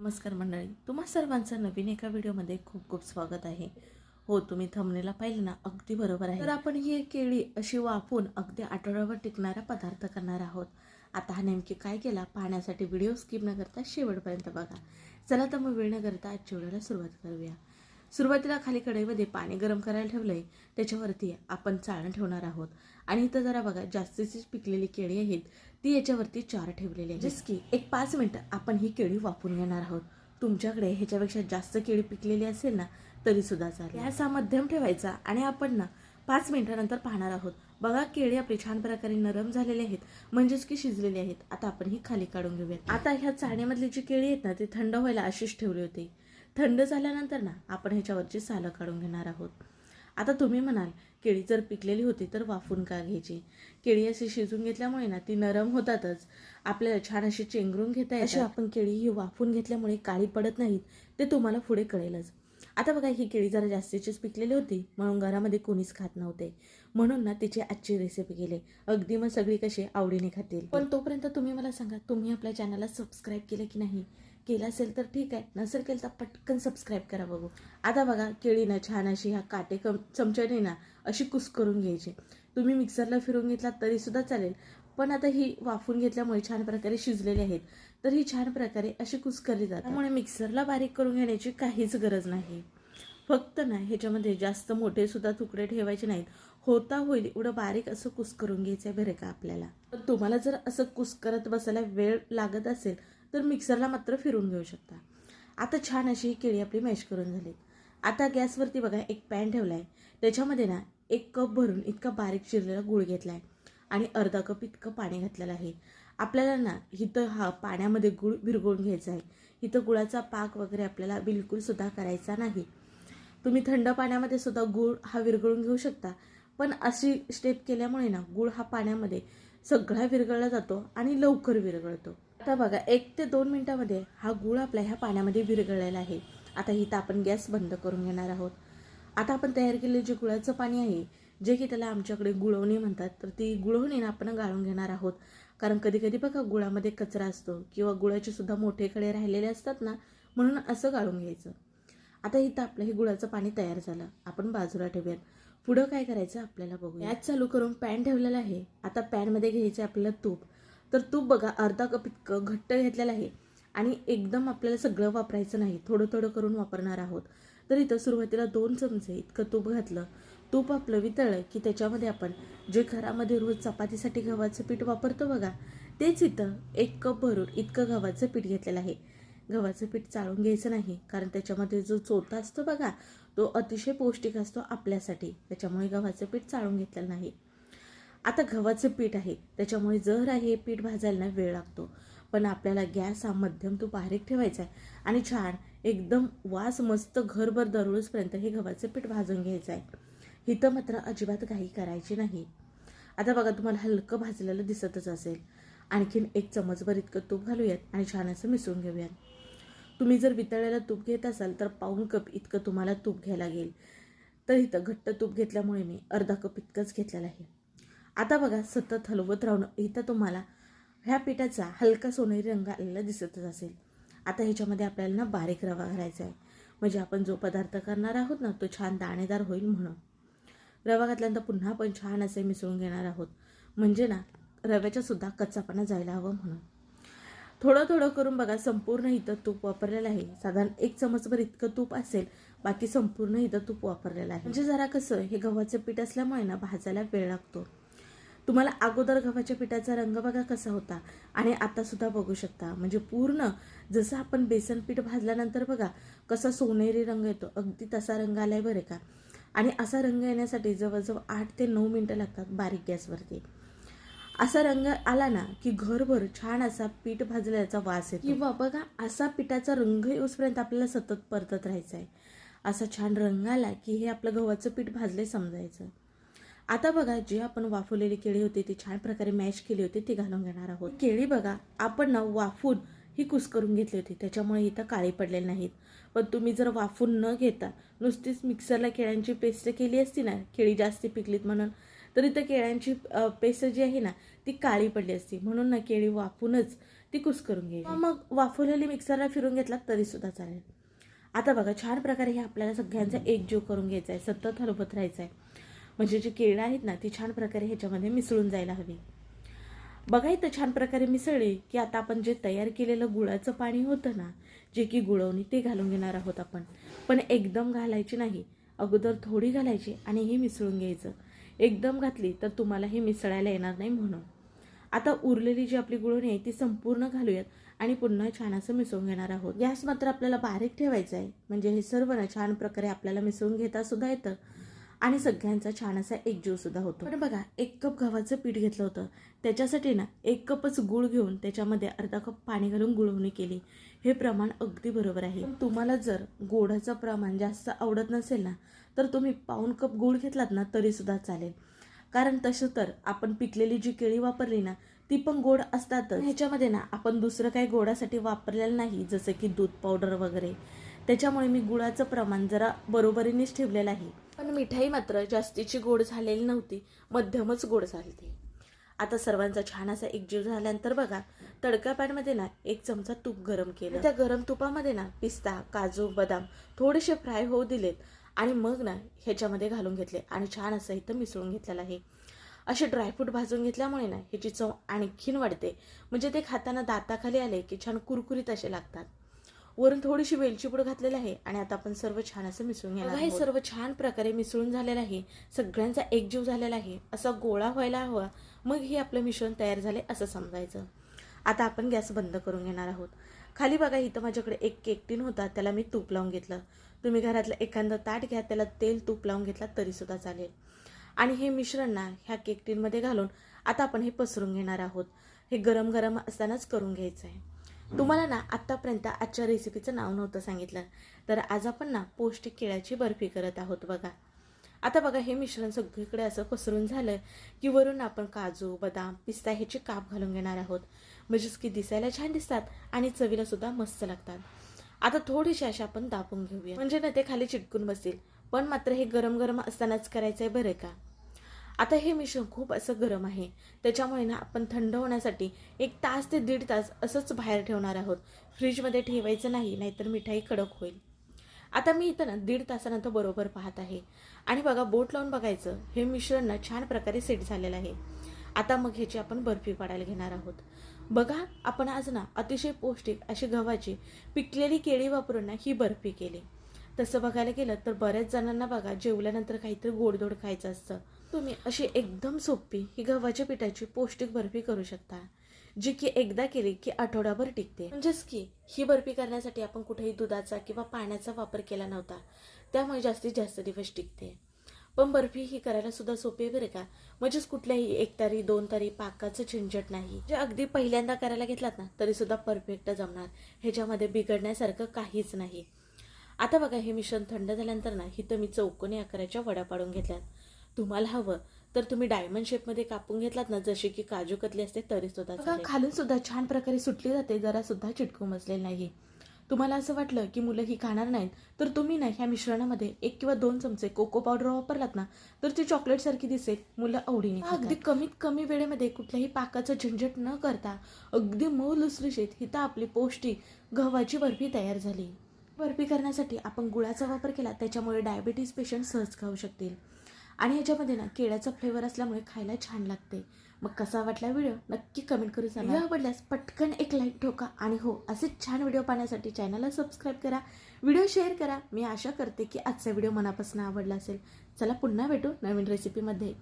नमस्कार मंडळी तुम्हा सर्वांचं नवीन एका व्हिडिओमध्ये खूप खूप स्वागत आहे. हो तुम्ही थंबनेला पाहिलं ना अगदी बरोबर आहे. तर आपण ही केळी अशी वाफून अगदी आठवड्यावर टिकणारा पदार्थ करणार आहोत. आता हा नेमकी काय केला पाहण्यासाठी व्हिडिओ स्किप न करता शेवटपर्यंत बघा. चला तर मग वेळ न करता आजच्या व्हिडिओला सुरुवात करूया. सुरुवातीला खाली कढईमध्ये पाणी गरम करायला ठेवलंय. त्याच्यावरती आपण चाळण ठेवणार आहोत. आणि इथं जरा बघा जास्तीची पिकलेली केळी आहेत. ती याच्यावरती चार ठेवलेली आहे जस की एक पाच मिनटं आपण ही केळी वापरून घेणार आहोत. तुमच्याकडे ह्याच्यापेक्षा जास्त केळी पिकलेली असेल ना तरी सुद्धा चालेल. असा मध्यम ठेवायचा आणि आपण ना पाच मिनिटानंतर पाहणार आहोत. बघा केळी आपली छान प्रकारे नरम झालेले आहेत. म्हणजेच की शिजलेली आहेत. आता आपण ही खाली काढून घेऊयात. आता ह्या चाण्यामधली जी केळी आहेत ना ती थंड व्हायला अशीच ठेवली होती. थंड झाल्यानंतर ना आपण ह्याच्यावरची सालं काढून घेणार आहोत. आता तुम्ही म्हणाल केळी जर पिकलेली होती तर वाफून का घ्यायची? केळी अशी शिजून घेतल्यामुळे ना ती नरम होतातच. आपल्याला छान अशी चेंगरून घेता अशी आपण केळी ही वाफून घेतल्यामुळे काळी पडत नाहीत ते तुम्हाला पुढे कळेलच. आता बघा ही केळी जरा जास्तीचीच पिकलेली होती म्हणून घरामध्ये कोणीच खात नव्हते. म्हणून ना तिची आजची रेसिपी केली. अगदी मग सगळी कशी आवडीने खातील. पण तोपर्यंत तुम्ही मला सांगा तुम्ही आपल्या चॅनलला सबस्क्राईब केलं की नाही? केला असेल तर ठीक आहे. नसेल केलं तर पटकन सबस्क्राईब करा बघू. आता बघा केळीनं छान अशी ह्या काटे कम चमच्याने ना अशी कुस करून घ्यायची. तुम्ही मिक्सरला फिरून घेतला तरी सुद्धा चालेल. पण आता ही वाफून घेतल्यामुळे छान प्रकारे शिजलेली आहेत. तर ही छान प्रकारे अशी कुस्करली जातात. त्यामुळे मिक्सरला बारीक करून घेण्याची काहीच गरज नाही. फक्त ना ह्याच्यामध्ये जास्त मोठे सुद्धा तुकडे ठेवायचे नाहीत. होता होईल एवढं बारीक असं कुस करून घ्यायचं आहे बरं का आपल्याला. तर तुम्हाला जर असं कुस करत बसायला वेळ लागत असेल तर मिक्सरला मात्र फिरून घेऊ शकता. आता छान अशी ही केळी आपली मॅश करून झाली. आता गॅसवरती बघा एक पॅन ठेवला आहे त्याच्यामध्ये ना एक कप भरून इतका बारीक चिरलेला गूळ घेतला आहे आणि अर्धा कप इतकं पाणी घातलेलं आहे. आपल्याला ना इथं हा पाण्यामध्ये गुळ विरघळून घ्यायचा आहे. इथं गुळाचा पाक वगैरे आपल्याला बिलकुल सुद्धा करायचा नाही. तुम्ही थंड पाण्यामध्ये सुद्धा गूळ हा विरघळून घेऊ शकता. पण अशी स्टेप केल्यामुळे ना गूळ हा पाण्यामध्ये सगळा विरघळला जातो आणि लवकर विरघळतो. आता बघा एक ते दोन मिनटामध्ये हा गूळ आपल्या ह्या पाण्यामध्ये विरघळलेला आहे. आता इथं आपण गॅस बंद करून घेणार आहोत. आता आपण तयार केलेलं जे गुळाचं पाणी आहे जे की त्याला आमच्याकडे गुळवणी म्हणतात तर ती गुळवणी आपण गाळून घेणार आहोत. कारण कधी कधी बघा गुळामध्ये कचरा असतो किंवा गुळाचे सुद्धा मोठे कडे राहिलेले असतात ना म्हणून असं गाळून घ्यायचं. आता इथं आपलं हे गुळाचं पाणी तयार झालं. आपण बाजूला ठेवूयात. पुढं काय करायचं आपल्याला बघू गॅस चालू करून पॅन ठेवलेला आहे. आता पॅनमध्ये घ्यायचं आपल्याला तूप. तर तूप बघा अर्धा कप इतकं घट्ट घेतलेलं आहे आणि एकदम आपल्याला सगळं वापरायचं नाही. थोडं थोडं करून वापरणार आहोत. तर इथं सुरुवातीला दोन चमचे इतकं तूप घातलं. तूप आपलं वितळलं की त्याच्यामध्ये आपण जे घरामध्ये रोज चपातीसाठी गव्हाचं पीठ वापरतो बघा तेच इथं एक कप भरून इतकं गव्हाचं पीठ घेतलेलं आहे. गव्हाचं पीठ चाळून घ्यायचं नाही कारण त्याच्यामध्ये जो चोथा असतो बघा तो अतिशय पौष्टिक असतो आपल्यासाठी. त्याच्यामुळे गव्हाचं पीठ चाळून घेतलेलं नाही. आता गव्हाचं पीठ आहे. त्याच्यामुळे जर आहे पीठ भाजायला ना वेळ लागतो. पण आपल्याला गॅस हा मध्यम तो बारीक ठेवायचा आहे. आणि छान एकदम वास मस्त घरभर दररोजपर्यंत हे गव्हाचं पीठ भाजून घ्यायचं आहे. इथं मात्र अजिबात घाई करायची नाही. आता बघा तुम्हाला हलकं भाजलेलं दिसतच असेल. आणखीन एक चमचभर इतकं तूप घालूयात आणि छान असं मिसळून घेऊयात. तुम्ही जर वितळलेलं तूप घेत असाल तर पाऊण कप इतकं तुम्हाला तूप घ्यायला लागेल. तर इथं घट्ट तूप घेतल्यामुळे मी अर्धा कप इतकंच घेतलेलं आहे. आता बघा सतत हलवत राहणं इथं तुम्हाला ह्या पिठाचा हलका सोनेरी रंग आलेला दिसतच असेल. आता ह्याच्यामध्ये आपल्याला ना बारीक रवा घालायचा आहे. म्हणजे आपण जो पदार्थ करणार आहोत ना तो छान दाणेदार होईल म्हणून. रवा घातल्यानंतर पुन्हा आपण छान असे मिसळून घेणार आहोत. म्हणजे ना रव्याच्या सुद्धा कच्चापणा जायला हवं म्हणून. थोडं थोडं करून बघा संपूर्ण इथं तूप वापरलेलं आहे. साधारण एक चमचभर इतकं तूप असेल बाकी संपूर्ण इथं तूप वापरलेलं आहे. म्हणजे जरा कसं हे गव्हाचं पीठ असल्यामुळे ना भाजायला वेळ लागतो. तुम्हाला अगोदर गव्हाच्या पिठाचा रंग बघा कसा होता. आणि आतासुद्धा बघू शकता. म्हणजे पूर्ण जसं आपण बेसन पीठ भाजल्यानंतर बघा कसा सोनेरी रंग येतो. अगदी तसा रंग आलाय बरं का. आणि असा रंग येण्यासाठी जवळजवळ आठ ते नऊ मिनटं लागतात बारीक गॅसवरती. असा रंग आला ना की घरभर छान असा पीठ भाजल्याचा वास येतो. किंवा बघा असा पिठाचा रंग येऊसपर्यंत आपल्याला सतत परतत राहायचा आहे असा छान रंग आला की हे आपलं गव्हाचं पीठ भाजले समजायचं. आता बघा जी आपण वाफवलेली केळी होती ती छान प्रकारे मॅश केली होती ती घालून घेणार आहोत. केळी बघा आपण ना वाफून ही कुस करून घेतली होती त्याच्यामुळे इथं काळी पडलेली नाहीत. पण तुम्ही जर वाफून न घेता नुसतीच मिक्सरला केळ्यांची पेस्ट केली असती ना केळी जास्ती पिकलीत म्हणून तर इथं केळ्यांची पेस्ट जी आहे ना ती काळी पडली असती. म्हणून ना केळी वाफूनच ती कुस्करून घ्यायची. मग वाफवलेली मिक्सरला फिरून घेतला तरी सुद्धा चालेल. आता बघा छान प्रकारे हे आपल्याला सगळ्यांचा एकजीव करून घ्यायचा आहे सतत हलवत राहायचं आहे. म्हणजे जी केळं आहेत ना ती छान प्रकारे ह्याच्यामध्ये मिसळून जायला हवी. बघा इथं छान प्रकारे मिसळली की आता आपण जे तयार केलेलं गुळाचं पाणी होतं ना जे की गुळवणी ते घालून घेणार आहोत आपण. पण एकदम घालायची नाही. अगोदर थोडी घालायची आणि हे मिसळून घ्यायचं. एकदम घातली तर तुम्हाला हे मिसळायला येणार नाही म्हणून. आता उरलेली जी आपली गुळवणी आहे ती संपूर्ण घालूयात आणि पुन्हा छान असं मिसळून घेणार आहोत. गॅस मात्र आपल्याला बारीक ठेवायचा आहे. म्हणजे हे सर्व ना छान प्रकारे आपल्याला मिसळून घेता सुद्धा येतं. आणि सगळ्यांचा छान असा एक सुद्धा होतो. पण बघा एक कप गव्हाचं पीठ घेतलं होतं. त्याच्यासाठी ना एक कपच गुळ घेऊन त्याच्यामध्ये अर्धा कप पाणी घालून गुळवणी केली. हे प्रमाण अगदी बरोबर आहे. तुम्हाला जर गोडाचं प्रमाण जास्त आवडत नसेल ना तर तुम्ही पाऊन कप गुळ घेतलात ना तरी सुद्धा चालेल. कारण तसं तर आपण पिकलेली जी केळी वापरली ना ती पण गोड असतातच. ह्याच्यामध्ये ना आपण दुसरं काही गोडासाठी वापरलेलं नाही जसं की दूध पावडर वगैरे. त्याच्यामुळे मी गुळाचं प्रमाण जरा बरोबरीनेच ठेवलेलं आहे. पण मिठाई मात्र जास्तीची गोड झालेली नव्हती. मध्यमच गोड झाली ती. आता सर्वांचा छान असा एकजीव झाल्यानंतर बघा तडका पॅनमध्ये ना एक चमचा तूप गरम केलं. त्या गरम तुपामध्ये ना पिस्ता काजू बदाम थोडेसे फ्राय होऊ दिलेत. आणि मग ना ह्याच्यामध्ये घालून घेतले आणि छान असं इथं मिसळून घेतलेलं आहे. असे ड्रायफ्रूट भाजून घेतल्यामुळे ना ह्याची चव आणखीन वाढते. म्हणजे ते खाताना दाताखाली आले की छान कुरकुरीत असे लागतात. वरून थोडीशी वेलची पूड घातलेली आहे आणि आता आपण सर्व छान असं मिसळून घेणार हे सर्व छान प्रकारे मिसळून झालेलं आहे. सगळ्यांचा एकजीव झालेला आहे. असा गोळा व्हायला हवा. मग हे आपलं मिश्रण तयार झाले असं समजायचं. आता आपण गॅस बंद करून घेणार आहोत. खाली बघा इथं माझ्याकडे एक केक टीन होता. त्याला मी तूप लावून घेतलं. तुम्ही घरातलं एखादं ताट घ्या. त्याला तेल तूप लावून घेतला तरी सुद्धा चालेल. आणि हे मिश्रण ना ह्या केक टीनमध्ये घालून आता आपण हे पसरून घेणार आहोत. हे गरम गरम असतानाच करून घ्यायचं आहे तुम्हाला ना आत्तापर्यंत आजच्या रेसिपीचं नाव नव्हतं सांगितलं. तर आज आपण ना पौष्टिक केळ्याची बर्फी करत आहोत बघा. आता बघा हे मिश्रण सगळीकडे असं पसरून झालं की वरून आपण काजू बदाम पिस्ता ह्याची काप घालून घेणार आहोत. म्हणजेच की दिसायला छान दिसतात आणि चवीला सुद्धा मस्त लागतात. आता थोडीशी असे आपण दाबून घेऊया. म्हणजे ना ते खाली चिटकून बसतील. पण मात्र हे गरम गरम असतानाच करायचं आहे बरं का? आता हे मिश्रण खूप असं गरम आहे. त्याच्यामुळे ना आपण थंड होण्यासाठी एक तास ते दीड तास असंच बाहेर ठेवणार आहोत. फ्रीजमध्ये ठेवायचं नाही नाहीतर मिठाई कडक होईल. आता मी इथं ना दीड तासानंतर बरोबर पाहत आहे. आणि बघा बोट लावून बघायचं हे मिश्रण ना छान प्रकारे सेट झालेलं आहे. आता मग ह्याची आपण बर्फी पाडायला घेणार आहोत. बघा आपण आज ना अतिशय पौष्टिक अशी गव्हाची पिकलेली केळी वापरून ना ही बर्फी केली. तसं बघायला गेलं तर बऱ्याच जणांना बघा जेवल्यानंतर काहीतरी गोडधोड खायचं असतं. तुम्ही अशी एकदम सोपी ही गव्हाच्या पिठाची पौष्टिक बर्फी करू शकता जी की एकदा केली की आठवडाभर टिकते. म्हणजेच की ही बर्फी करण्यासाठी आपण कुठेही दुधाचा किंवा पाण्याचा वापर केला नव्हता त्यामुळे जास्तीत जास्त दिवस टिकते. पण बर्फी ही करायला सुद्धा सोपी आहे बरं का? म्हणजेच कुठल्याही एक तारी दोन तारी पाकाचं झंझट नाही. जे अगदी पहिल्यांदा करायला घेतलात ना तरी सुद्धा परफेक्ट जमणार. ह्याच्यामध्ये बिघडण्यासारखं काहीच नाही. आता बघा हे मिश्रण थंड झाल्यानंतर ना इथं मी चौकोनी आकाराच्या वड्या पाडून घेतल्यात. तुम्हाला हवं. तर तुम्ही डायमंड शेपमध्ये कापून घेतलात ना जशी की काजू कतली असते तरी सुद्धा. खालून सुद्धा छान प्रकारे सुटली जाते जरा सुद्धा चिटकून बसलेली नाही. तुम्हाला असं वाटलं की मुलं ही खाणार नाहीत तर तुम्ही ना ह्या मिश्रणामध्ये एक किंवा दोन चमचे कोको पावडर वापरलात ना तर ती चॉकलेट सारखी दिसेल मुलं आवडीने अगदी कमीत कमी वेळेमध्ये कुठल्याही पाकाचं झंझट न करता अगदी मऊ लुसलुशीत हिता आपली पौष्टिक गव्हाची बर्फी तयार झाली. बर्फी करण्यासाठी आपण गुळाचा वापर केला त्याच्यामुळे डायबिटीज पेशंट सहज खाऊ शकतील. आणि ह्याच्यामध्ये ना केळ्याचा फ्लेवर असल्यामुळे खायला छान लागते. मग कसा वाटला व्हिडिओ नक्की कमेंट करू सांगा. व्हिडिओ आवडल्यास पटकन एक लाईक ठोका आणि हो असेच छान व्हिडिओ पाहण्यासाठी चॅनलला सबस्क्राईब करा. व्हिडिओ शेअर करा. मी आशा करते की आजचा व्हिडिओ मनापासून आवडला असेल. चला पुन्हा भेटू नवीन रेसिपीमध्ये